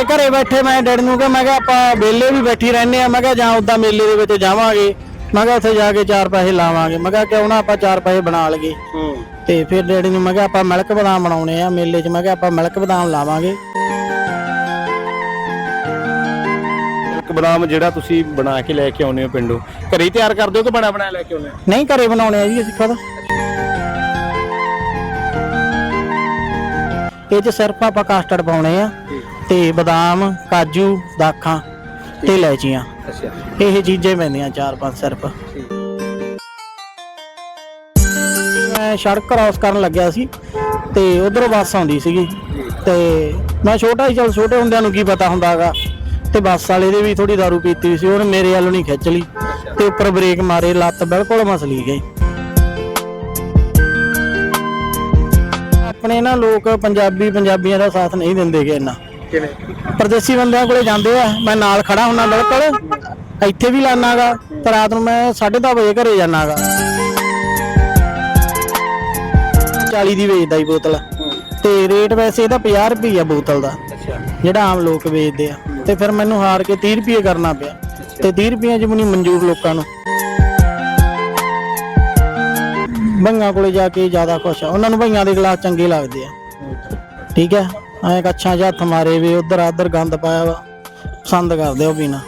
ਤੇ ਘਰੇ ਬੈਠੇ ਮੈਂ ਡੈਡ ਨੂੰ ਕਿਹਾ ਮੈਂ ਕਿਹਾ ਆਪਾਂ ਵਿਹਲੇ ਵੀ ਬੈਠੀ ਰਹਿੰਦੇ ਆ ਮੈਂ ਕਿਹਾ ਜਾਂ ਉਦਾਂ ਮੇਲੇ ਦੇ ਵਿੱਚ ਜਾਵਾਂਗੇ। ਮੈਂ ਕਿਹਾ ਉੱਥੇ ਜਾ ਕੇ ਚਾਰ ਪੈਸੇ ਲਾਵਾਂਗੇ। ਮੈਂ ਕਿਹਾ ਕਿਉਂ ਨਾ ਆਪਾਂ ਚਾਰ ਪੈਸੇ ਬਣਾ ਲਈਏ। ਹੂੰ। ਤੇ ਫਿਰ ਡੈਡੀ ਨੂੰ ਮੈਂ ਕਿਹਾ ਆਪਾਂ ਮਿਲਕ ਬਦਾਮ ਬਣਾਉਣੇ ਆ ਮੇਲੇ 'ਚ। ਮੈਂ ਕਿਹਾ ਆਪਾਂ ਮਿਲਕ ਬਦਾਮ ਲਾਵਾਂਗੇ। ਇੱਕ ਬਦਾਮ ਜਿਹੜਾ ਤੁਸੀਂ ਬਣਾ ਕੇ ਲੈ ਕੇ ਆਉਂਦੇ ਹੋ ਪਿੰਡੋਂ। ਘਰੇ ਹੀ ਤਿਆਰ ਕਰਦੇ ਹੋ ਕਿ ਬਣਾ ਬਣਾਇਆ ਲੈ ਕੇ ਆਉਂਦੇ ਹੋ? ਨਹੀਂ ਘਰੇ ਬਣਾਉਣੇ ਆ ਜੀ ਅਸੀਂ ਖੁਦ। ਇਹ 'ਚ ਸਿਰਫ ਆਪਾਂ ਕਸਟਰਡ ਪਾਉਣੇ ਆ ਤੇ ਬਦਾਮ ਕਾਜੂ ਦਾਖਾਂ ਤੇ ਇਲਾਇਚੀਆਂ। ਅੱਛਾ। ਇਹ ਚੀਜ਼ਾਂ ਪੈਂਦੀਆਂ ਚਾਰ ਪੰਜ ਸਿਰਫ। ਮੈਂ ਸੜਕ ਕ੍ਰਾਸ ਕਰਨ ਲੱਗਿਆ ਸੀ ਤੇ ਉਧਰੋਂ ਬੱਸ ਆਉਂਦੀ ਸੀਗੀ। ਤੇ ਮੈਂ ਛੋਟਾ ਹੀ ਚਲ ਛੋਟੇ ਹੁੰਦਿਆਂ ਨੂੰ ਕੀ ਪਤਾ ਹੁੰਦਾਗਾ ਤੇ ਬੱਸ ਵਾਲੇ ਦੇ ਵੀ ਥੋੜੀ दारू ਪੀਤੀ ਸੀ ਉਹਨੇ ਮੇਰੇ ਵੱਲ ਨਹੀਂ ਖਿੱਚ ਲਈ। ਤੇ ਉੱਪਰ ਬ੍ਰੇਕ ਮਾਰੇ ਲੱਤ ਬਿਲਕੁਲ ਮਸਲੀ ਗਈ। ਆਪਣੇ ਨਾ ਲੋਕ ਪੰਜਾਬੀ ਪੰਜਾਬੀਆਂ ਦਾ ਸਾਥ ਨਹੀਂ ਦਿੰਦੇਗੇ ਇੰਨਾ। ਕਿਵੇਂ? ਪਰਦੇਸੀ ਬੰਦਿਆਂ ਕੋਲੇ ਜਾਂਦੇ ਆ ਮੈਂ ਨਾਲ ਖੜਾ ਹੁੰਨਾ ਬਿਲਕੁਲ। ਇੱਥੇ ਵੀ ਲਾਨਾਗਾ ਤੇ ਰਾਤ ਨੂੰ ਮੈਂ 10:30 ਵਜੇ ਘਰੇ ਜਾਣਾਗਾ 40 ਦੀ ਵੇਚਦਾ ਹੀ ਬੋਤਲ। ਤੇ ਰੇਟ ਵੈਸੇ ਇਹਦਾ 50 ਰੁਪਏ ਆ ਬੋਤਲ ਦਾ ਅੱਛਾ। ਜਿਹੜਾ ਆਮ ਲੋਕ ਵੇਚਦੇ ਆ। ਤੇ ਫਿਰ ਮੈਨੂੰ ਹਾਰ ਕੇ 30 ਰੁਪਏ ਕਰਨਾ ਪਿਆ। ਤੇ 30 ਰੁਪਏ ਚ ਵੀ ਨਹੀਂ ਮਨਜ਼ੂਰ ਲੋਕਾਂ ਨੂੰ। ਬੰਗਾ ਕੋਲੇ ਜਾ ਕੇ ਜ਼ਿਆਦਾ ਖੁਸ਼ ਆ। ਉਹਨਾਂ ਨੂੰ ਭਈਆਂ ਦੇ ਗਲਾਸ ਚੰਗੇ ਲੱਗਦੇ ਆ। ਠੀਕ ਹੈ ਐ ਕੱਛਾਂ 'ਚ ਹੱਥ ਮਾਰੇ ਵੀ ਉਧਰ ਆਧਰ ਗੰਦ ਪਾਇਆ ਵਾ। ਪਸੰਦ ਕਰਦੇ ਉਹ ਪੀਣਾ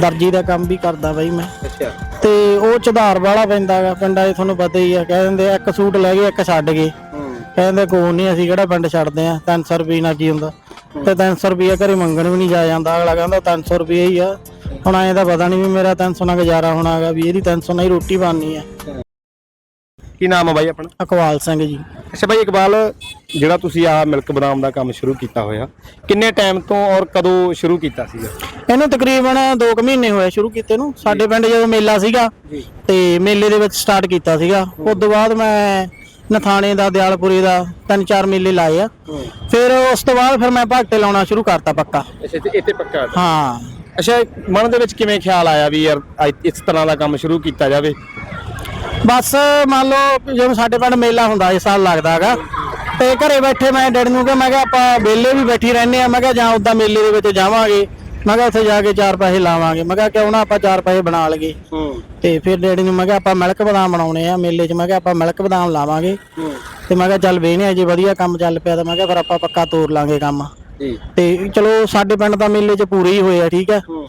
ਦਰਜੀ ਦਾ ਕੰਮ ਵੀ ਕਰਦਾ ਬਾਈ ਮੈਂ। ਅੱਛਾ। ਤੇ ਉਹ ਚਧਾਰ ਵਾਲਾ ਪੈਂਦਾ ਗਾ ਪਿੰਡਾਂ 'ਚ ਤੁਹਾਨੂੰ ਪਤਾ ਹੀ ਆ। ਕਹਿ ਦਿੰਦੇ ਆ, ਇੱਕ ਸੂਟ ਲੈ ਗਏ ਇੱਕ ਛੱਡ ਗਏ। ਹੂੰ। ਕਹਿੰਦੇ ਕੋਈ ਨਹੀਂ ਅਸੀਂ ਕਿਹੜਾ ਪਿੰਡ ਛੱਡਦੇ ਆ? 300 ਰੁਪਏ ਨਾਲ ਕੀ ਹੁੰਦਾ? ਤੇ 300 ਰੁਪਏ ਘਰੇ ਮੰਗਣ ਵੀ ਨਹੀਂ ਜਾ ਜਾਂਦਾ। ਅਗਲਾ ਕਹਿੰਦਾ 300 ਰੁਪਏ ਹੀ ਆ। ਹੁਣ ਐਂ ਤਾਂ ਪਤਾ ਨਹੀਂ ਵੀ ਮੇਰਾ 300 ਨਾਲ ਗੁਜ਼ਾਰਾ ਹੋਣਾਗਾ ਵੀ ਇਹਦੀ 300 ਨਾਲ ਹੀ ਰੋਟੀ ਬਣਨੀ ਆ। ਕੀ ਨਾਮ ਹੈ ਬਾਈ ਆਪਣਾ? ਅਕਵਾਲ ਸਿੰਘ ਜੀ। ਅੱਛਾ ਬਾਈ ਇਕਬਾਲ ਜਿਹੜਾ ਤੁਸੀਂ ਆ ਮਿਲਕ ਬਦਾਮ ਦਾ ਕੰਮ ਸ਼ੁਰੂ ਕੀਤਾ ਹੋਇਆ ਕਿੰਨੇ ਟਾਈਮ ਤੋਂ ਔਰ ਕਦੋਂ ਸ਼ੁਰੂ ਕੀਤਾ ਸੀਗਾ? ਇਹਨੂੰ ਤਕਰੀਬਨ 2 ਮਹੀਨੇ ਹੋਏ ਸ਼ੁਰੂ ਕੀਤੇ ਨੂੰ। ਸਾਡੇ ਪਿੰਡ ਜਦੋਂ ਮੇਲਾ ਸੀਗਾ ਤੇ ਮੇਲੇ ਦੇ ਵਿੱਚ ਸਟਾਰਟ ਕੀਤਾ ਸੀਗਾ। ਉਸ ਤੋਂ ਬਾਅਦ ਮੈਂ ਨਥਾਣੇ ਦਾ ਦਿਆਲਪੁਰੇ ਦਾ ਤਿੰਨ ਚਾਰ ਮੇਲੇ ਲਾਏ ਆ। ਹੂੰ। ਫਿਰ ਉਸ ਤੋਂ ਬਾਅਦ ਫਿਰ ਮੈਂ ਭਾਗਤੇ ਲਾਉਣਾ ਸ਼ੁਰੂ ਕਰਤਾ ਪੱਕਾ। ਅੱਛਾ ਤੇ ਇੱਥੇ ਪੱਕਾ। ਹਾਂ। ਅੱਛਾ ਮਨ ਦੇ ਵਿੱਚ ਕਿਵੇਂ ਖਿਆਲ ਆਇਆ ਵੀ ਯਾਰ ਅੱਜ ਇਸ ਤਰ੍ਹਾਂ ਦਾ ਕੰਮ ਸ਼ੁਰੂ ਕੀਤਾ ਜਾਵੇ? ਬਸ ਮੰਨ ਲਓ ਜਿਵੇਂ ਸਾਡੇ ਪਿੰਡ ਮੇਲਾ ਹੁੰਦਾ ਇਸ ਸਾਲ ਲੱਗਦਾਗਾ ਤੇ ਘਰੇ ਬੈਠੇ ਮੈਂ ਡੈਡ ਨੂੰ ਕਿਹਾ ਮੈਂ ਕਿਹਾ ਆਪਾਂ ਵਿਹਲੇ ਵੀ ਬੈਠੀ ਰਹਿੰਦੇ ਆ ਮੈਂ ਕਿਹਾ ਜਾਂ ਉਦਾਂ ਮੇਲੇ ਦੇ ਵਿੱਚ ਜਾਵਾਂਗੇ। ਮੈਂ ਕਿਹਾ ਉੱਥੇ ਜਾ ਕੇ ਚਾਰ ਪੈਸੇ ਲਾਵਾਂਗੇ। ਮੈਂ ਕਿਹਾ ਕਿਉਂ ਨਾ ਆਪਾਂ ਚਾਰ ਪੈਸੇ ਬਣਾ ਹੂੰ। ਤੇ ਫਿਰ ਡੈਡੀ ਨੂੰ ਮੈਂ ਕਿਹਾ ਆਪਾਂ ਮਿਲਕ ਬਦਾਮ ਬਣਾਉਣੇ ਆ ਮੇਲੇ 'ਚ। ਮੈਂ ਕਿਹਾ ਆਪਾਂ ਮਿਲਕ ਬਦਾਮ ਲਾਵਾਂਗੇ। ਤੇ ਮੈਂ ਕਿਹਾ ਚੱਲ ਵੇਹਨੇ ਜੇ ਵਧੀਆ ਕੰਮ ਚੱਲ ਪਿਆ ਤਾਂ ਮੈਂ ਕਿਹਾ ਫਿਰ ਆਪਾਂ ਪੱਕਾ ਤੋਰ ਲਾਂਗੇ ਕੰਮ। ਜੀ। ਤੇ ਚਲੋ ਸਾਡੇ ਪਿੰਡ ਦਾ ਮੇਲੇ 'ਚ ਪੂਰੇ ਹੀ ਹੋਏ ਆ ਠੀਕ ਹੂੰ।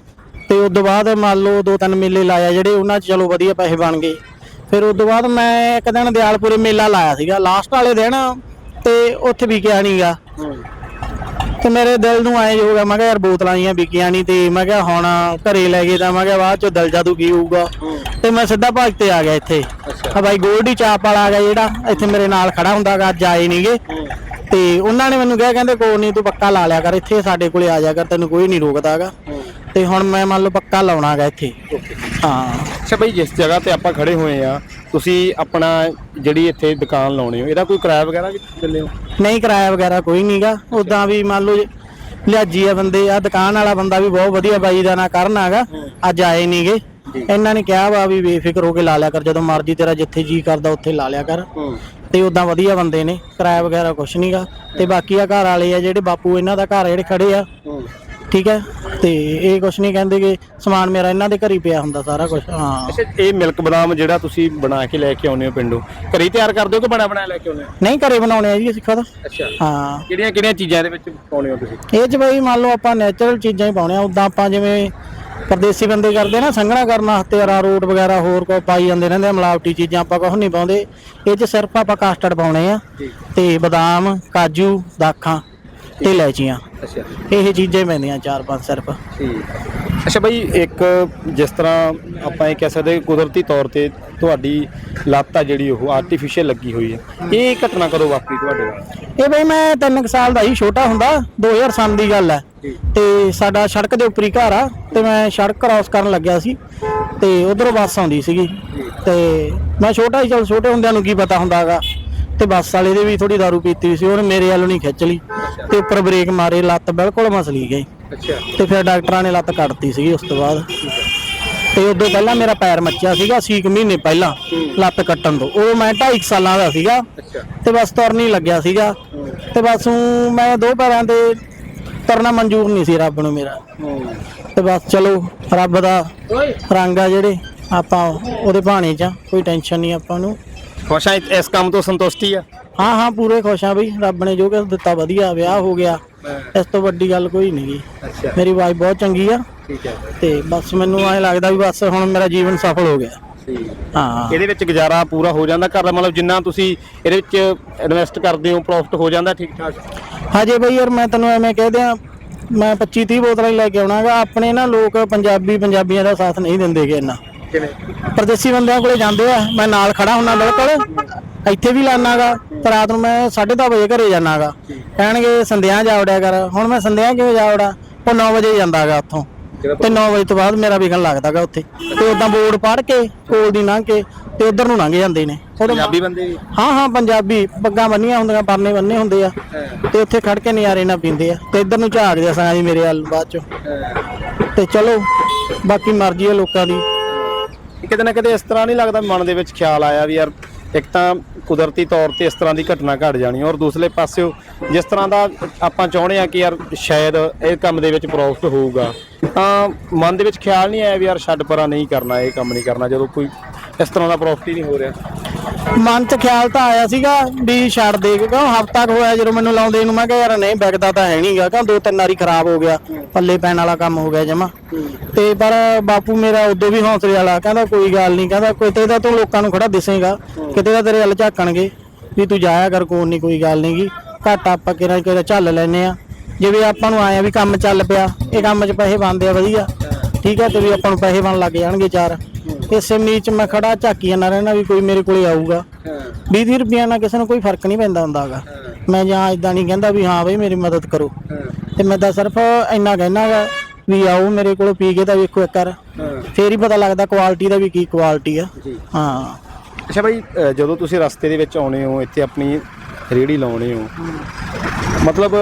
ਤੇ ਉਸ ਤੋਂ ਬਾਅਦ ਮੰਨ ਲਓ ਦੋ ਤਿੰਨ ਮੇਲੇ ਲਾਇਆ ਜਿਹੜੇ ਉਹਨਾਂ 'ਚ ਚਲੋ ਵਧੀਆ ਪੈਸੇ ਬਣ ਗਏ। ਫਿਰ ਉਸ ਤੋਂ ਬਾਅਦ ਮੈਂ ਇੱਕ ਦਿਨ ਦਿਆਲਪੁਰੇ ਮੇਲਾ ਲਾਇਆ ਸੀਗਾ ਲਾਸਟ ਵਾਲੇ ਦਿਨ ਤੇ ਉੱਥੇ ਵਿਕਿਆ ਨਹੀਂਗਾ ਹੂੰ। ਤੇ ਮੇਰੇ ਦਿਲ ਨੂੰ ਆਏ ਹੋ ਗਿਆ ਮੈਂ ਕਿਹਾ ਯਾਰ ਬੋਤਲਾਂ ਜੀਆਂ ਵਿਕੀਆਂ ਨਹੀਂ ਤੇ ਮੈਂ ਕਿਹਾ ਹੁਣ ਘਰੇ ਲੈ ਗਏ ਤਾਂ ਮੈਂ ਕਿਹਾ ਬਾਅਦ ਚ ਦਿਲ ਜਾਦੂ ਕੀ ਹੋਊਗਾ। ਤੇ ਮੈਂ ਸਿੱਧਾ ਭੱਜ ਤੇ ਆ ਗਿਆ ਇੱਥੇ। ਆ ਬਾਈ ਗੋਲਡੀ ਚਾਪ ਵਾਲਾ ਆ ਗਿਆ ਜਿਹੜਾ ਇੱਥੇ ਮੇਰੇ ਨਾਲ ਖੜਾ ਹੁੰਦਾਗਾ ਅੱਜ ਆਏ ਨਹੀਂਗੇ ਤੇ ਉਹਨਾਂ ਨੇ ਮੈਨੂੰ ਕਿਹਾ ਕਹਿੰਦੇ ਕੋਈ ਨਹੀਂ ਤੂੰ ਪੱਕਾ ਲਾ ਲਿਆ ਕਰ ਇੱਥੇ ਸਾਡੇ ਕੋਲੇ ਆ ਜਾ ਕਰ ਤੈਨੂੰ ਕੋਈ ਨਹੀਂ ਰੋਕਦਾਗਾ ਤੇ ਹੁਣ ਮੈਂ ਮੰਨ ਲਓ ਪੱਕਾ ਲਾਉਣਾਗਾ ਇੱਥੇ। ਹਾਂ। ਅੱਛਾ ਬਈ ਜਿਸ ਜਗ੍ਹਾ ਤੇ ਆਪਾਂ ਖੜੇ ਹੋਏ ਆ ਤੁਸੀਂ ਆਪਣਾ ਜਿਹੜੀ ਇੱਥੇ ਦੁਕਾਨ ਲਾਉਣੀ ਹੋ ਇਹਦਾ ਕੋਈ ਕਿਰਾਇਆ ਵਗੈਰਾ ਵੀ ਦਿੰਦੇ ਹੋ? ਨਹੀਂ ਕਿਰਾਇਆ ਵਗੈਰਾ ਕੋਈ ਨਹੀਂਗਾ ਉਦਾਂ ਵੀ ਮੰਨ ਲਓ ਲਿਆਜੀ ਆ ਬੰਦੇ ਆ ਦੁਕਾਨ ਵਾਲਾ ਬੰਦਾ ਵੀ ਬਹੁਤ ਵਧੀਆ ਬਾਈ ਦਾ ਨਾ ਕਰਨ ਹੈਗਾ ਅੱਜ ਆਏ ਨਹੀਂਗੇ ਇਹਨਾਂ ਨੇ ਕਿਹਾ ਵਾ ਵੀ ਬੇਫਿਕਰ ਹੋ ਕੇ ਲਾ ਲਿਆ ਕਰ ਜਦੋਂ ਮਰਜ਼ੀ ਤੇਰਾ ਜਿੱਥੇ ਜੀ ਕਰਦਾ ਉੱਥੇ ਲਾ ਲਿਆ ਕਰ। ਤੇ ਉਦਾਂ ਵਧੀਆ ਬੰਦੇ ਨੇ ਕਿਰਾਇਆ ਵਗੈਰਾ ਕੁਛ ਨਹੀਂਗਾ ਤੇ ਬਾਕੀ ਆ ਘਰ ਵਾਲੇ ਆ ਜਿਹੜੇ ਬਾਪੂ ਇਹਨਾਂ ਦਾ ਘਰ ਜਿਹੜੇ ਖੜੇ ਆ। ਠੀਕ ਹੈ ਤੇ ਇਹ ਕੁਛ ਨਹੀਂ ਕਹਿੰਦੇ ਕਿ ਸਮਾਨ ਮੇਰਾ ਇਹਨਾਂ ਦੇ ਘਰ ਹੀ ਪਿਆ ਹੁੰਦਾ ਸਾਰਾ ਕੁਝ ਹਾਂ। ਅੱਛਾ ਇਹ ਮਿਲਕ ਬਦਾਮ ਜਿਹੜਾ ਤੁਸੀਂ ਬਣਾ ਕੇ ਲੈ ਕੇ ਆਉਂਦੇ ਹੋ ਪਿੰਡੋਂ ਘਰੇ ਤਿਆਰ ਕਰਦੇ ਹੋ ਕਿ ਬਣਾ ਬਣਾਇਆ ਲੈ ਕੇ ਆਉਂਦੇ ਹੋ? ਨਹੀਂ ਘਰੇ ਬਣਾਉਣੇ ਆ ਜੀ ਅਸੀਂ ਖੁਦ। ਅੱਛਾ। ਹਾਂ। ਕਿਹੜੀਆਂ ਕਿਹੜੀਆਂ ਚੀਜ਼ਾਂ ਦੇ ਵਿੱਚ ਪਾਉਣੇ ਹੋ ਤੁਸੀਂ? ਇਹ ਚ ਬਈ ਮੰਨ ਲਓ ਆਪਾਂ ਨੈਚੁਰਲ ਚੀਜ਼ਾਂ ਹੀ ਪਾਉਣੇ ਆ ਉਦਾਂ ਆਪਾਂ ਜਿਵੇਂ ਪਰਦੇਸੀ ਬੰਦੇ ਕਰਦੇ ਨਾ ਸੰਘਣਾ ਕਰਨ ਵਾਸਤੇ ਅਰਾਰੋਟ ਵਗੈਰਾ ਹੋਰ ਕੋ ਪਾਈ ਜਾਂਦੇ ਰਹਿੰਦੇ ਆ ਮਿਲਾਵਟੀ ਚੀਜ਼ਾਂ ਆਪਾਂ ਕੁਝ ਨਹੀਂ ਪਾਉਂਦੇ। ਇਹ ਚ ਸਿਰਫ ਆਪਾਂ ਕਸਟਰਡ ਪਾਉਣੇ ਆ ਤੇ ਬਦਾਮ ਕਾਜੂ ਦਾਖਾਂ ਤੇ ਇਲਾਇਚੀਆਂ। ਅੱਛਾ। ਇਹ ਚੀਜ਼ਾਂ ਹੀ ਪੈਂਦੀਆਂ ਚਾਰ ਪੰਜ ਸਿਰਫ। ਠੀਕ। ਅੱਛਾ ਬਈ ਇੱਕ ਜਿਸ ਤਰ੍ਹਾਂ ਆਪਾਂ ਇਹ ਕਹਿ ਸਕਦੇ ਕਿ ਕੁਦਰਤੀ ਤੌਰ ਤੇ ਤੁਹਾਡੀ ਲੱਤ ਆ ਜਿਹੜੀ ਉਹ ਆਰਟੀਫੀਸ਼ੀਅਲ ਲੱਗੀ ਹੋਈ ਹੈ ਇਹ ਘਟਨਾ ਕਦੋਂ ਵਾਪਰੀ ਤੁਹਾਡੇ ਨਾਲ? ਇਹ ਬਈ ਮੈਂ 3 ਸਾਲ ਦਾ ਹੀ ਛੋਟਾ ਹੁੰਦਾ 2000 ਸਾਲ ਦੀ ਗੱਲ ਹੈ। ਤੇ ਸਾਡਾ ਸੜਕ ਦੇ ਉੱਪਰ ਹੀ ਘਰ ਆ ਤੇ ਮੈਂ ਸੜਕ ਕ੍ਰਾਸ ਕਰਨ ਲੱਗਿਆ ਸੀ ਤੇ ਉਧਰੋਂ ਬੱਸ ਆਉਂਦੀ ਸੀਗੀ। ਤੇ ਮੈਂ ਛੋਟਾ ਹੀ ਚਲ ਛੋਟੇ ਹੁੰਦਿਆਂ ਨੂੰ ਕੀ ਪਤਾ ਹੁੰਦਾਗਾ ਤੇ ਬੱਸ ਵਾਲੇ ਦੇ ਵੀ ਥੋੜੀ दारू ਪੀਤੀ ਸੀ ਉਹਨੇ ਮੇਰੇ ਵੱਲ ਨਹੀਂ ਖਿੱਚ ਲਈ। ਤੇ ਉੱਪਰ ਬ੍ਰੇਕ ਮਾਰੇ ਲੱਤ ਬਿਲਕੁਲ ਮਸਲੀ ਗਈ। ਅੱਛਾ। ਤੇ ਫਿਰ ਡਾਕਟਰਾਂ ਨੇ ਲੱਤ ਕੱਟਤੀ ਸੀਗੀ ਉਸ ਤੋਂ ਬਾਅਦ। ਤੇ ਉਦੋਂ ਪਹਿਲਾਂ ਮੇਰਾ ਪੈਰ ਮੱਚਿਆ ਸੀਗਾ 6 ਮਹੀਨੇ ਪਹਿਲਾਂ ਲੱਤ ਕੱਟਣ ਤੋਂ। ਉਹ ਮੈਂ 2.5 ਸਾਲਾਂ ਦਾ ਸੀਗਾ ਅੱਛਾ। ਤੇ ਬਸ ਤੁਰ ਨਹੀਂ ਲੱਗਿਆ ਸੀਗਾ। ਤੇ ਬਸ ਮੈਂ ਦੋ ਪੈਰਾਂ ਤੇ ਤਰਨਾ ਮਨਜ਼ੂਰ ਨਹੀਂ ਸੀ ਰੱਬ ਨੂੰ ਮੇਰਾ। ਤੇ ਬਸ ਚਲੋ ਰੱਬ ਦਾ ਰੰਗ ਆ ਜਿਹੜੇ ਆਪਾਂ ਉਹਦੇ ਭਾਣੇ 'ਚ ਆ, ਕੋਈ ਟੈਨਸ਼ਨ ਨਹੀਂ ਆਪਾਂ ਨੂੰ। ਖੁਸ਼ ਆ ਇਸ- ਇਸ ਕੰਮ ਤੋਂ ਸੰਤੁਸ਼ਟੀ ਆ? ਹਾਂ ਹਾਂ ਪੂਰੇ ਖੁਸ਼ ਆ ਬਈ ਰੱਬ ਨੇ ਜੋ ਕੁਛ ਦਿੱਤਾ ਵਧੀਆ ਵਿਆਹ ਹੋ ਗਿਆ। ਇਸ ਤੋਂ ਵੱਡੀ ਗੱਲ ਕੋਈ ਨਹੀਂ ਗੀ। ਅੱਛਾ। ਮੇਰੀ ਵਾਈਫ ਬਹੁਤ ਚੰਗੀ ਆ। ਠੀਕ ਹੈ ਤੇ ਬਸ ਮੈਨੂੰ ਐਂ ਲੱਗਦਾ ਵੀ ਬਸ ਹੁਣ ਮੇਰਾ ਜੀਵਨ ਸਫਲ ਹੋ ਗਿਆ। ਹਾਂ। ਇਹਦੇ ਵਿੱਚ ਗੁਜ਼ਾਰਾ ਪੂਰਾ ਹੋ ਜਾਂਦਾ ਘਰ ਦਾ ਮਤਲਬ ਜਿੰਨਾ ਤੁਸੀਂ ਇਹਦੇ ਵਿੱਚ ਇਨਵੈਸਟ ਕਰਦੇ ਹੋ ਪ੍ਰੋਫਿਟ ਹੋ ਜਾਂਦਾ ਠੀਕ ਠਾਕ ਹਜੇ ਬਈ ਯਾਰ ਮੈਂ ਤੈਨੂੰ ਐਵੇਂ ਕਹਿ ਦਿਆਂ ਮੈਂ 25 30 ਬੋਤਲਾਂ ਹੀ ਲੈ ਕੇ ਆਉਣਾਗਾ। ਆਪਣੇ ਨਾ ਲੋਕ ਪੰਜਾਬੀ ਪੰਜਾਬੀਆਂ ਦਾ ਸਾਥ ਨਹੀਂ ਦਿੰਦੇਗੇ ਇੰਨਾ। ਕਿਵੇਂ? ਪਰਦੇਸੀ ਬੰਦਿਆਂ ਕੋਲੇ ਜਾਂਦੇ ਆ। ਮੈਂ ਨਾਲ ਖੜਾ ਹੁੰਨਾ ਬਿਲਕੁਲ ਇੱਥੇ ਵੀ ਲਾਨਾਗਾ ਤੇ ਰਾਤ ਨੂੰ ਮੈਂ 10:30 ਵਜੇ ਘਰੇ ਜਾਣਾਗਾ। ਕਹਿਣਗੇ ਸੰਧਿਆ ਜਾ ਕਰ। ਹੁਣ ਮੈਂ ਸੰਧਿਆ ਕਿਵੇਂ ਜਾ ਉਹ 9 ਵਜੇ ਜਾਂਦਾਗਾ ਉੱਥੋਂ। ਤੇ 9 ਵਜੇ ਤੋਂ ਬਾਅਦ ਮੇਰਾ ਵਿਕਣ ਲੱਗਦਾਗਾ ਉੱਥੇ। ਤੇ ਉਦਾਂ ਬੋਰਡ ਪੜ ਕੇ ਕੋਲ ਦੀ ਲੰਘ ਕੇ ਤੇ ਉਧਰ ਨੂੰ ਲੰਘ ਜਾਂਦੇ ਨੇ। ਪੰਜਾਬੀ ਬੰਦੇ ਵੀ? ਹਾਂ ਹਾਂ ਪੰਜਾਬੀ। ਪੱਗਾਂ ਬੰਨੀਆਂ ਹੁੰਦੀਆਂ ਪਰਨੇ ਬੰਨੇ ਹੁੰਦੇ ਆ। ਤੇ ਉੱਥੇ ਖੜ ਕੇ ਨਜ਼ਾਰੇ ਨਾਲ ਪੀਂਦੇ ਆ। ਤੇ ਇੱਧਰ ਨੂੰ ਝਾਕਦੇ ਆ ਸਾਂ ਜੀ ਮੇਰੇ ਵੱਲ ਬਾਅਦ ਚੋਂ। ਤੇ ਚਲੋ ਬਾਕੀ ਮਰਜ਼ੀ ਆ ਲੋਕਾਂ ਦੀ। ਕਿਤੇ ਨਾ ਕਿਤੇ ਇਸ ਤਰ੍ਹਾਂ ਨਹੀਂ ਲੱਗਦਾ ਮਨ ਦੇ ਵਿੱਚ ਖਿਆਲ ਆਇਆ ਵੀ ਯਾਰ ਇੱਕ ਤਾਂ ਕੁਦਰਤੀ ਤੌਰ ਤੇ ਇਸ ਤਰ੍ਹਾਂ ਦੀ ਘਟਨਾ ਘਟ ਜਾਣੀ ਔਰ ਦੂਸਰੇ ਪਾਸਿਓ ਜਿਸ ਤਰ੍ਹਾਂ ਦਾ ਆਪਾਂ ਚਾਹੁੰਦੇ ਆ ਕਿ ਯਾਰ ਸ਼ਾਇਦ ਇਹ ਕੰਮ ਦੇ ਵਿੱਚ ਪ੍ਰੋਫਿਟ ਹੋਊਗਾ, ਤਾਂ ਮਨ ਦੇ ਵਿੱਚ ਖਿਆਲ ਨਹੀਂ ਆਇਆ ਵੀ ਯਾਰ ਛੱਡ ਪਰਾਂ ਨਹੀਂ ਕਰਨਾ, ਇਹ ਕੰਮ ਨਹੀਂ ਕਰਨਾ, ਜਦੋਂ ਕੋਈ ਇਸ ਤਰ੍ਹਾਂ ਦਾ ਪ੍ਰੋਫਿਟ ਹੀ ਨਹੀਂ ਹੋ ਰਿਹਾ। ਮਨ 'ਚ ਖਿਆਲ ਤਾਂ ਆਇਆ ਸੀਗਾ ਵੀ ਛੱਡ ਦੇ ਕਿਉਂ ਹਫਤਾ ਕੁ ਹੋਇਆ ਜਦੋਂ ਮੈਨੂੰ ਲਾਉਂਦੇ ਨੂੰ, ਮੈਂ ਕਿਹਾ ਯਾਰ ਨਹੀਂ ਵਿਕਦਾ ਤਾਂ ਹੈ ਨਹੀਂਗਾ ਕਿਉਂ ਦੋ ਤਿੰਨ ਵਾਰੀ ਖਰਾਬ ਹੋ ਗਿਆ, ਪੱਲੇ ਪੈਣ ਵਾਲਾ ਕੰਮ ਹੋ ਗਿਆ ਜਮਾ। ਤੇ ਪਰ ਬਾਪੂ ਮੇਰਾ ਉਦੋਂ ਵੀ ਹੌਸਲੇ ਵਾਲਾ, ਕਹਿੰਦਾ ਕੋਈ ਗੱਲ ਨਹੀਂ ਕਹਿੰਦਾ ਕਿਤੇ ਦਾ ਤੂੰ ਲੋਕਾਂ ਨੂੰ ਖੜਾ ਦਿਸੇਗਾ, ਕਿਤੇ ਦਾ ਤੇਰੇ ਹੱਲ ਝਾਕਣਗੇ, ਵੀ ਤੂੰ ਜਾਇਆ ਕਰ ਕੋਣ ਨਹੀਂ ਕੋਈ ਗੱਲ ਨਹੀਂਗੀ ਘੱਟ ਆਪਾਂ ਕਿਹੜਾ ਕਿਹੜਾ ਝੱਲ ਲੈਨੇ ਆ। ਜਿਵੇਂ ਆਪਾਂ ਨੂੰ ਆਇਆ ਵੀ ਕੰਮ ਚੱਲ ਪਿਆ, ਇਹ ਕੰਮ 'ਚ ਪੈਸੇ ਬਣਦੇ ਆ ਵਧੀਆ, ਠੀਕ ਹੈ ਤੇ ਵੀ ਆਪਾਂ ਨੂੰ ਪੈਸੇ ਬਣ ਲੱਗ ਜਾਣਗੇ ਚਾਰ। ਇਸੇ ਚ ਮੈਂ ਖੜਾ ਝਾਕੀ ਜਾਂਦਾ ਰਹਿਣਾ ਵੀ ਕੋਈ ਮੇਰੇ ਕੋਲੇ ਆਊਗਾ। 20 ਰੁਪਈਆ ਨਾਲ ਕਿਸੇ ਨੂੰ ਕੋਈ ਫ਼ਰਕ ਨਹੀਂ ਪੈਂਦਾ ਹੁੰਦਾਗਾ ਮੈਂ ਜਾਂ ਇਦਾਂ ਨਹੀਂ ਕਹਿੰਦਾ ਵੀ ਹਾਂ ਬਈ ਮੇਰੀ ਮਦਦ ਕਰੋ। ਤੇ ਮੈਂ ਤਾਂ ਸਿਰਫ ਇੰਨਾ ਕਹਿਣਾਗਾ ਵੀ ਆਓ ਮੇਰੇ ਕੋਲ ਪੀ ਕੇ ਤਾਂ ਵੇਖੋ ਇੱਕ ਵਾਰ। ਫੇਰ ਹੀ ਪਤਾ ਲੱਗਦਾ ਕੁਆਲਿਟੀ ਦਾ ਵੀ ਕੀ ਕੁਆਲਿਟੀ ਆ। ਹਾਂ। ਅੱਛਾ ਭਾਈ ਅ, ਜਦੋਂ ਤੁਸੀਂ ਰਸਤੇ ਦੇ ਵਿੱਚ ਆਉਣੇ ਹੋ ਇੱਥੇ ਆਪਣੀ ਰੇੜੀ ਲਾਉਣੇ ਹੋ ਮਤਲਬ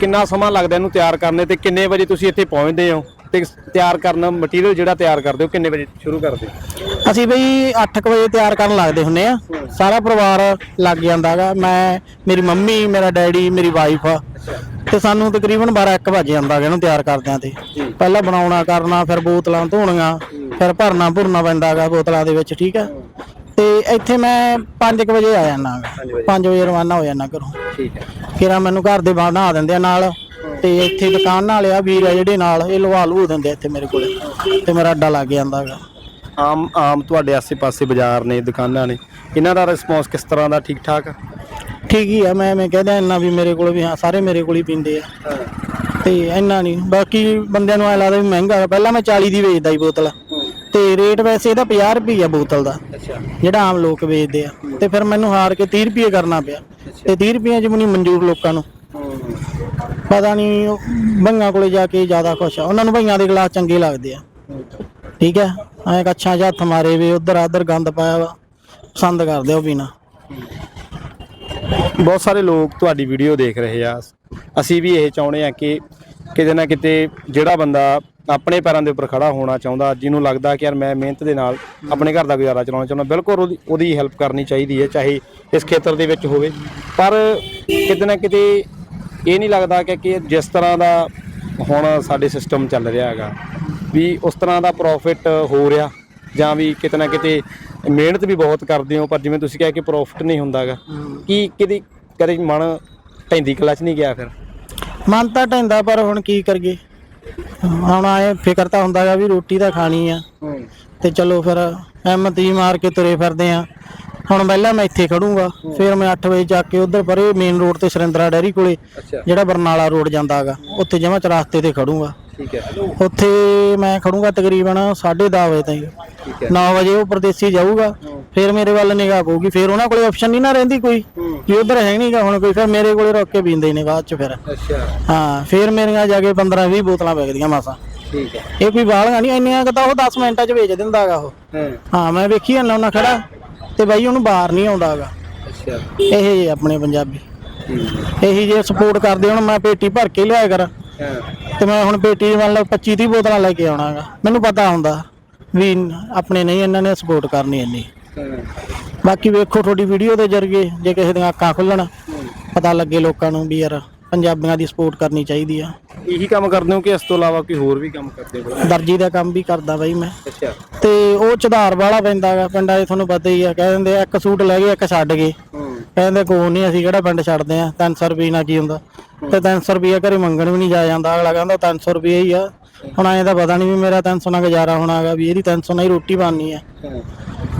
ਕਿੰਨਾ ਸਮਾਂ ਲੱਗਦਾ ਇਹਨੂੰ ਤਿਆਰ ਕਰਨੇ ਤੇ ਕਿੰਨੇ ਵਜੇ ਤੁਸੀਂ ਇੱਥੇ ਪਹੁੰਚਦੇ ਹੋ? ਤੇ ਤਿਆਰ ਕਰਨ ਮਟੀਰੀਅਲ ਜਿਹੜਾ ਤਿਆਰ ਕਰਦੇ ਹੋ ਕਿੰਨੇ ਵਜੇ ਸ਼ੁਰੂ ਕਰਦੇ? ਅਸੀਂ ਬਈ 8 ਵਜੇ ਤਿਆਰ ਕਰਨ ਲੱਗਦੇ ਹੁੰਨੇ ਆ। ਸਾਰਾ ਪਰਿਵਾਰ ਲੱਗ ਜਾਂਦਾਗਾ ਮੈਂ ਮੇਰੀ ਮੰਮੀ ਮੇਰਾ ਡੈਡੀ ਮੇਰੀ ਵਾਈਫ ਤੇ ਸਾਨੂੰ ਤਕਰੀਬਨ 12 1 ਵਜੇ ਜਾਂਦਾਗਾ ਇਹਨੂੰ ਤਿਆਰ ਕਰਦਿਆਂ ਤੇ। ਪਹਿਲਾਂ ਬਣਾਉਣਾ ਕਰਨਾ ਫਿਰ ਬੋਤਲਾਂ ਧੋਣੀਆਂ ਫਿਰ ਭਰਨਾ ਭੁਰਨਾ ਪੈਂਦਾਗਾ ਬੋਤਲਾਂ ਦੇ ਵਿੱਚ ਠੀਕ ਹੈ। ਤੇ ਇੱਥੇ ਮੈਂ 5 ਵਜੇ ਆ ਜਾਣਾ 5 ਵਜੇ। ਰਵਾਨਾ ਹੋ ਜਾਣਾ ਘਰੋਂ। ਠੀਕ ਹੈ ਕਿਰਾ ਮੈਨੂੰ ਘਰ ਦੇ ਬਣਾ ਦਿੰਦੇ ਆ ਨਾਲ। ਤੇ ਇੱਥੇ ਦੁਕਾਨ ਨਾਲ ਆ ਵੀਰ ਆ ਜਿਹੜੇ ਨਾਲ ਇਹ ਲਵਾ ਲੂ ਦਿੰਦੇ ਆ ਇੱਥੇ ਮੇਰੇ ਕੋਲੇ। ਤੇ ਮੇਰਾ ਅੱਡਾ ਲੱਗ ਜਾਂਦਾਗਾ ਆਮ ਆਮ ਤੁਹਾਡੇ ਆਸੇ-ਪਾਸੇ ਬਾਜ਼ਾਰ ਨੇ ਦੁਕਾਨਾਂ ਨੇ। ਇਹਨਾਂ ਦਾ ਰਿਸਪੌਂਸ ਕਿਸ ਤਰ੍ਹਾਂ ਦਾ ਠੀਕ ਠਾਕ ਠੀਕ ਹੀ ਆ ਮੈਂ ਮੈਂ ਕਹਿੰਦਾ ਇੰਨਾ ਵੀ ਮੇਰੇ ਕੋਲ ਵੀ ਹਾਂ ਸਾਰੇ ਮੇਰੇ ਕੋਲ ਹੀ ਪੀਂਦੇ ਆ। ਤੇ ਇੰਨਾ ਨਹੀਂ ਬਾਕੀ ਬੰਦਿਆਂ ਨੂੰ ਐ ਲੱਗਦਾ ਵੀ ਮਹਿੰਗਾ ਆ। ਪਹਿਲਾਂ ਮੈਂ 40 ਦੀ ਵੇਚਦਾ ਸੀ ਬੋਤਲ। ਤੇ ਰੇਟ ਵੈਸੇ ਇਹਦਾ 50 ਰੁਪਏ ਆ ਬੋਤਲ ਦਾ ਜਿਹੜਾ ਆਮ ਲੋਕ ਵੇਚਦੇ ਆ। ਤੇ ਫਿਰ ਮੈਨੂੰ ਹਾਰ ਕੇ 30 ਰੁਪਏ ਕਰਨਾ ਪਿਆ। ਤੇ 30 ਰੁਪਏ ਮੈਨੂੰ ਮਨਜ਼ੂਰ ਲੋਕਾਂ ਨੂੰ। ਪਤਾ ਨਹੀਂ ਉਹ ਭਈਆਂ ਕੋਲੇ ਜਾ ਕੇ ਜ਼ਿਆਦਾ ਖੁਸ਼ ਆ। ਉਹਨਾਂ ਨੂੰ ਭਈਆਂ ਦੇ ਗਲਾਸ ਚੰਗੇ ਲੱਗਦੇ ਆ। ਠੀਕ ਹੈ ਐਂ ਕੱਛਾਂ 'ਚ ਹੱਥ ਮਾਰੇ ਵੇ ਉਧਰ ਆਧਰ ਗੰਦ ਪਾਇਆ ਵਾ। ਪਸੰਦ ਕਰਦੇ ਉਹ ਪੀਣਾ ਬਹੁਤ ਸਾਰੇ ਲੋਕ ਤੁਹਾਡੀ ਵੀਡੀਓ ਦੇਖ ਰਹੇ ਆ। ਅਸੀਂ ਵੀ ਇਹ ਚਾਹੁੰਦੇ ਆ ਕਿ ਕਿਤੇ ਨਾ ਕਿਤੇ ਜਿਹੜਾ ਬੰਦਾ ਆਪਣੇ ਪੈਰਾਂ ਦੇ ਉੱਪਰ ਖੜਾ ਹੋਣਾ ਚਾਹੁੰਦਾ, ਜਿਹਨੂੰ ਲੱਗਦਾ ਕਿ ਯਾਰ ਮੈਂ ਮਿਹਨਤ ਦੇ ਨਾਲ ਆਪਣੇ ਘਰ ਦਾ ਗੁਜ਼ਾਰਾ ਚਲਾਉਣਾ ਚਾਹੁੰਦਾ, ਬਿਲਕੁਲ ਉਹਦੀ ਉਹਦੀ ਹੈਲਪ ਕਰਨੀ ਚਾਹੀਦੀ ਹੈ, ਚਾਹੇ ਇਸ ਖੇਤਰ ਦੇ ਵਿੱਚ ਹੋਵੇ। ਪਰ ਕਿਤੇ ਨਾ ਕਿਤੇ ਇਹ ਨਹੀਂ ਲੱਗਦਾ ਕਿ ਕਿ ਜਿਸ ਤਰ੍ਹਾਂ ਦਾ ਹੁਣ ਸਾਡੇ ਸਿਸਟਮ ਚੱਲ ਰਿਹਾ ਹੈਗਾ ਵੀ ਉਸ ਤਰ੍ਹਾਂ ਦਾ ਪ੍ਰੋਫਿਟ ਹੋ ਰਿਹਾ ਜਾਂ ਵੀ ਕਿਤੇ ਨਾ ਕਿਤੇ ਮਿਹਨਤ ਵੀ ਬਹੁਤ ਕਰਦੇ ਹੋ ਪਰ ਜਿਵੇਂ ਤੁਸੀਂ ਕਿਹਾ ਕਿ ਪ੍ਰੋਫਿਟ ਨਹੀਂ ਹੁੰਦਾਗਾ ਕੀ ਕਿਤੇ ਕਦੇ ਮਨ ਢੈਂਦੀ ਕਲਚ ਨਹੀਂ ਗਿਆ ਫਿਰ? ਮਨ ਤਾਂ ਢੈਂਦਾ ਪਰ ਹੁਣ ਕੀ ਕਰੀਏ? ਹੁਣ ਆਏ ਫਿਕਰ ਤਾਂ ਹੁੰਦਾਗਾ ਵੀ ਰੋਟੀ ਤਾਂ ਖਾਣੀ ਆ ਤੇ ਚਲੋ ਫਿਰ ਹਿੰਮਤ ਹੀ ਮਾਰ ਕੇ ਤੁਰੇ ਫਿਰਦੇ ਆ। ਹੁਣ ਪਹਿਲਾਂ ਮੈਂ ਇੱਥੇ ਖੜੂੰਗਾ ਫਿਰ ਮੈਂ 8 ਵਜੇ ਜਾ ਕੇ ਉਧਰ ਪਰੇ ਮੇਨ ਰੋਡ ਤੇ ਸੁਰਿੰਦਰਾ ਡੈਰੀ ਕੋਲੇ ਅੱਛਾ। ਜਿਹੜਾ ਬਰਨਾਲਾ ਰੋਡ ਜਾਂਦਾਗਾ ਉੱਥੇ ਜਮਾ ਚਰਾਸਤੇ ਤੇ ਖੜੂੰਗਾ। ਠੀਕ ਹੈ। ਉੱਥੇ ਮੈਂ ਖੜੂੰਗਾ ਤਕਰੀਬਨ 10:30 ਵਜੇ ਤਾਈਂ। ਠੀਕ ਹੈ। 9 ਵਜੇ ਉਹ ਪਰਦੇਸੀ ਜਾਊਗਾ ਫਿਰ ਮੇਰੇ ਵੱਲ ਨਿਗਾਹ ਪਊਗੀ ਫਿਰ ਉਹਨਾਂ ਕੋਲੇ ਆਪਸ਼ਨ ਨਹੀਂ ਨਾ ਰਹਿੰਦੀ ਕੋਈ। ਕਿ ਉਧਰ ਹੈ ਨਹੀਂਗਾ ਹੁਣ ਕੋਈ ਫਿਰ ਮੇਰੇ ਕੋਲੇ ਰੁੱਕ ਕੇ ਪੀਂਦੇ ਨੇ ਬਾਅਦ ਚ ਫਿਰ। ਅੱਛਾ। ਹਾਂ ਫਿਰ ਮੇਰੀਆਂ ਜਾ ਕੇ 15 20 ਬੋਤਲਾਂ ਵਿਕਦੀਆਂ ਮਾਸਾ। ਠੀਕ ਹੈ। ਇਹ ਕੋਈ ਬਾਹਲੀਆਂ ਨਹੀਂ ਇੰਨੀਆਂ ਕੁ ਤਾਂ ਉਹ 10 ਮਿੰਟਾਂ ਚ ਵੇਚ ਦਿੰਦਾਗਾ ਉਹ। ਹਾਂ। ਮੈਂ ਵੇਖੀ ਜਾਂਦਾ ਉਹਨਾਂ ਖੜਾ। ਤੇ ਬਾਈ ਉਹਨੂੰ ਬਾਹਰ ਨਹੀਂ ਆਉਂਦਾਗਾ ਅੱਛਾ। ਇਹ ਜੇ ਆਪਣੇ ਪੰਜਾਬੀ। ਇਹੀ ਜੇ ਸਪੋਰਟ ਕਰਦੇ ਹੁਣ ਮੈਂ ਪੇਟੀ ਭਰ ਕੇ ਲਿਆਇਆ ਕਰ। ਤੇ ਮੈਂ ਹੁਣ ਪੇਟੀ ਮੰਨ ਲਓ 25 30 ਬੋਤਲਾਂ ਲੈ ਕੇ ਆਉਣਾਗਾ ਮੈਨੂੰ ਪਤਾ ਹੁੰਦਾ ਵੀ ਆਪਣੇ ਨਹੀਂ ਇਹਨਾਂ ਨੇ ਸਪੋਰਟ ਕਰਨੀ ਇੰਨੀ। ਬਾਕੀ ਵੇਖੋ ਤੁਹਾਡੀ ਵੀਡੀਓ ਦੇ ਜਰੀਏ ਜੇ ਕਿਸੇ ਦੀਆਂ ਅੱਖਾਂ ਖੁੱਲਣ ਪਤਾ ਲੱਗੇ ਲੋਕਾਂ ਨੂੰ ਵੀ ਯਾਰ ਪੰਜਾਬੀਆਂ ਦੀ ਸਪੋਰਟ ਕਰਨੀ ਚਾਹੀਦੀ ਆ। ਇਹੀ ਕੰਮ ਕਰਦੇ ਹੋ ਕਿ ਇਸ ਤੋਂ ਇਲਾਵਾ ਕੋਈ ਹੋਰ ਵੀ ਕੰਮ ਕਰਦੇ ਹੋ? ਦਰਜੀ ਦਾ ਕੰਮ ਵੀ ਕਰਦਾ ਬਾਈ ਮੈਂ। ਅੱਛਾ। ਤੇ ਉਹ ਚਧਾਰ ਵਾਲਾ ਪੈਂਦਾ ਗਾ ਪਿੰਡਾਂ 'ਚ ਤੁਹਾਨੂੰ ਪਤਾ ਹੀ ਆ ਕਹਿ ਦਿੰਦੇ ਆ ਇੱਕ ਸੂਟ ਲੈ ਗਏ ਇੱਕ ਛੱਡ ਗਏ। ਕਹਿੰਦੇ ਕੋਈ ਨਹੀਂ ਅਸੀਂ ਕਿਹੜਾ ਪਿੰਡ ਛੱਡਦੇ ਆ? 300 ਰੁਪਏ ਨਾਲ ਕੀ ਹੁੰਦਾ? ਤੇ 300 ਰੁਪਏ ਘਰੇ ਮੰਗਣ ਵੀ ਨਹੀਂ ਜਾ ਜਾਂਦਾ। ਅਗਲਾ ਕਹਿੰਦਾ 300 ਰੁਪਏ ਹੀ ਆ। ਹੁਣ ਐਂ ਤਾਂ ਪਤਾ ਨਹੀਂ ਵੀ ਮੇਰਾ 300 ਨਾਲ ਗੁਜ਼ਾਰਾ ਹੋਣਾਗਾ ਵੀ ਇਹਦੀ 300 ਨਾਲ ਹੀ ਰੋਟੀ ਬਣਨੀ ਆ।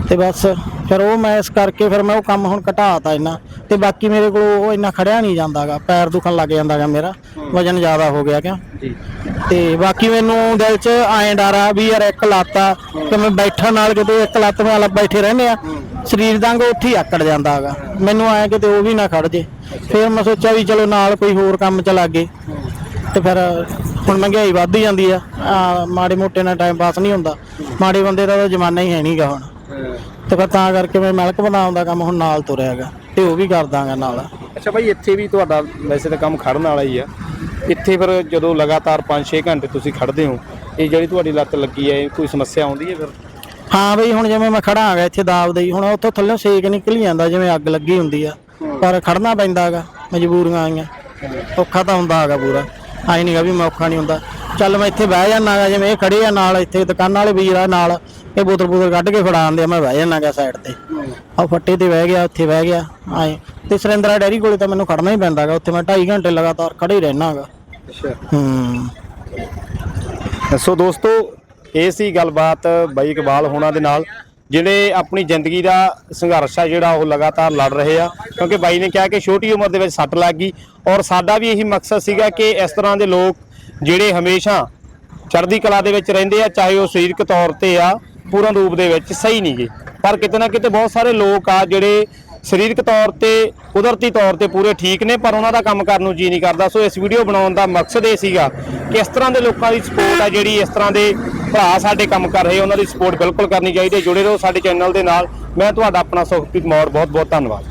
ਤੇ ਬਸ। ਫਿਰ ਉਹ ਮੈਂ ਇਸ ਕਰਕੇ ਫਿਰ ਮੈਂ ਉਹ ਕੰਮ ਹੁਣ ਘਟਾਤਾ ਇੰਨਾ। ਤੇ ਬਾਕੀ ਮੇਰੇ ਕੋਲ ਉਹ ਇੰਨਾ ਖੜਿਆ ਨਹੀਂ ਜਾਂਦਾਗਾ। ਪੈਰ ਦੁਖਣ ਲੱਗ ਜਾਂਦਾਗਾ ਮੇਰਾ। ਵਜਨ ਜ਼ਿਆਦਾ ਹੋ ਗਿਆ ਕਿਉਂ? ਜੀ। ਤੇ ਬਾਕੀ ਮੈਨੂੰ ਦਿਲ 'ਚ ਐਂ ਡਰ ਆ ਵੀ ਯਾਰ ਇੱਕ ਲੱਤ ਕਿ ਮੈਂ ਬੈਠਣ ਨਾਲ ਕਿਤੇ ਇੱਕ ਲੱਤ ਨਾਲ ਬੈਠੇ ਰਹਿੰਦੇ ਆ ਸਰੀਰ ਦਾ ਅੰਗ ਉੱਥੇ ਹੀ ਆਕੜ ਜਾਂਦਾ ਹੈਗਾ ਮੈਨੂੰ ਐਂ ਕਿਤੇ ਉਹ ਵੀ ਨਾ ਖੜ ਜੇ। ਫਿਰ ਮੈਂ ਸੋਚਿਆ ਵੀ ਚਲੋ ਨਾਲ ਕੋਈ ਹੋਰ ਕੰਮ ਚ ਲੱਗੇ ਤੇ ਫਿਰ ਹੁਣ ਮਹਿੰਗਾਈ ਵੱਧ ਹੀ ਜਾਂਦੀ ਆ। ਆ, ਮਾੜੇ ਮੋਟੇ ਨਾਲ ਟਾਈਮ ਪਾਸ ਨਹੀਂ ਹੁੰਦਾ। ਮਾੜੇ ਬੰਦੇ ਦਾ ਤਾਂ ਜ਼ਮਾਨਾ ਹੀ ਹੈ ਨਹੀਂਗਾ ਹੁਣ। ਤੇ ਫਿਰ ਤਾਂ ਕਰਕੇ ਮੈਂ ਮਿਲਕ ਬਣਾਉਣ ਦਾ ਕੰਮ ਹੁਣ ਨਾਲ ਤੁਰਿਆ ਹੈਗਾ ਤੇ ਉਹ ਵੀ ਕਰ ਦਾਂਗਾ ਨਾਲ। ਅੱਛਾ ਭਾਈ ਇੱਥੇ ਵੀ ਤੁਹਾਡਾ ਵੈਸੇ ਤਾਂ ਕੰਮ ਖੜਨ ਵਾਲਾ ਹੀ ਆ। ਇੱਥੇ ਫਿਰ ਜਦੋਂ ਲਗਾਤਾਰ 5-6 ਘੰਟੇ ਤੁਸੀਂ ਖੜਦੇ ਹੋ ਇਹ ਜਿਹੜੀ ਤੁਹਾਡੀ ਲੱਤ ਲੱਗੀ ਹੈ ਇਹ ਕੋਈ ਸਮੱਸਿਆ ਆਉਂਦੀ ਹੈ ਫਿਰ? ਹਾਂ ਬਈ ਹੁਣ ਜਿਵੇਂ ਮੈਂ ਖੜਾ ਹੈਗਾ ਇੱਥੇ ਦਾਬ ਦੇ ਹੀ, ਹੁਣ ਉੱਥੋਂ ਥੱਲੇ ਸੇਕ ਨਿਕਲ ਜਾਂਦਾ ਜਿਵੇਂ ਅੱਗ ਲੱਗੀ ਹੁੰਦੀ ਆ। ਪਰ ਖੜਨਾ ਪੈਂਦਾ ਹੈਗਾ ਮਜਬੂਰੀਆਂ ਆਈਆਂ ਔਖਾ ਤਾਂ ਹੁੰਦਾ ਹੈਗਾ ਪੂਰਾ। ਆਈ ਨਹੀਂਗਾ ਵੀ ਮੈਂ ਔਖਾ ਨਹੀਂ ਹੁੰਦਾ। ਚੱਲ ਮੈਂ ਇੱਥੇ ਬਹਿ ਜਾਣਾ ਹੈਗਾ ਜਿਵੇਂ ਇਹ ਖੜੇ ਆ ਨਾਲ ਇੱਥੇ ਦੁਕਾਨਾਂ ਵਾਲੇ ਵੀਰ ਆ ਨਾਲ ਇਹ ਬੋਤਲ ਬੋਤਲ ਕੱਢ ਕੇ ਫੜਾਉਂਦੇ ਆ ਮੈਂ ਬਹਿ ਜਾਣਾ ਹੈਗਾ ਸਾਈਡ ਤੇ। ਆ ਫੱਟੇ ਤੇ ਬਹਿ ਗਿਆ ਉੱਥੇ ਬਹਿ ਗਿਆ ਆਏ ਤੇ ਸੁਰਿੰਦਰਾ ਡੈਰੀ ਕੋਲੇ ਤਾਂ ਮੈਨੂੰ ਖੜਨਾ ਹੀ ਪੈਂਦਾ ਹੈਗਾ ਉੱਥੇ ਮੈਂ 2.5 ਘੰਟੇ ਲਗਾਤਾਰ ਖੜੇ ਹੀ ਰਹਿਣਾ ਹੈਗਾ ਅੱਛਾ। ਹੂੰ। ਸੋ ਦੋਸਤੋ ਇਹ ਸੀ ਗੱਲਬਾਤ ਬਾਈ ਇਕਬਾਲ ਹੋਣਾ ਦੇ ਨਾਲ। ਜਿਹੜੇ ਆਪਣੀ ਜ਼ਿੰਦਗੀ ਦਾ ਸੰਘਰਸ਼ ਆ ਜਿਹੜਾ ਉਹ ਲਗਾਤਾਰ ਲੜ ਰਹੇ ਆ, ਕਿਉਂਕਿ ਬਾਈ ਨੇ ਕਿਹਾ ਕਿ ਛੋਟੀ ਉਮਰ ਦੇ ਵਿੱਚ ਸੱਟ ਲੱਗ ਗਈ ਔਰ ਸਾਡਾ ਵੀ ਇਹੀ ਮਕਸਦ ਸੀਗਾ ਕਿ ਇਸ ਤਰ੍ਹਾਂ ਦੇ ਲੋਕ ਜਿਹੜੇ ਹਮੇਸ਼ਾ ਚੜ੍ਹਦੀ ਕਲਾ ਦੇ ਵਿੱਚ ਰਹਿੰਦੇ ਆ, ਚਾਹੇ ਉਹ ਸਰੀਰਕ ਤੌਰ ਤੇ ਆ, ਪੂਰਨ ਰੂਪ ਦੇ ਵਿੱਚ ਸਹੀ ਨਹੀਂਗੇ ਪਰ ਕਿਤੇ ਨਾ ਕਿਤੇ ਬਹੁਤ ਸਾਰੇ ਲੋਕ ਆ ਜਿਹੜੇ ਸਰੀਰਕ ਤੌਰ ਤੇ, ਕੁਦਰਤੀ ਤੌਰ ਤੇ ਪੂਰੇ ਠੀਕ ਨੇ, ਪਰ ਉਹਨਾਂ ਦਾ ਕੰਮ ਕਰਨ ਨੂੰ ਜੀ ਨਹੀਂ ਕਰਦਾ। ਸੋ ਇਸ ਵੀਡੀਓ ਬਣਾਉਣ ਦਾ ਮਕਸਦ ਇਹ ਸੀਗਾ ਕਿ ਇਸ ਤਰ੍ਹਾਂ ਦੇ ਲੋਕਾਂ ਦੀ ਸਪੋਰਟ ਆ ਜਿਹੜੀ ਇਸ ਤਰ੍ਹਾਂ ਦੇ ਭਰਾ ਸਾਡੇ ਕੰਮ ਕਰ ਰਹੇ, ਉਹਨਾਂ ਦੀ ਸਪੋਰਟ ਬਿਲਕੁਲ ਕਰਨੀ ਚਾਹੀਦੀ ਹੈ। ਜੁੜੇ ਰਹੋ ਸਾਡੇ ਚੈਨਲ ਦੇ ਨਾਲ। ਮੈਂ ਤੁਹਾਡਾ ਆਪਣਾ ਸੁਖਪ੍ਰੀਤ ਮੌੜ ਬਹੁਤ ਬਹੁਤ ਧੰਨਵਾਦ।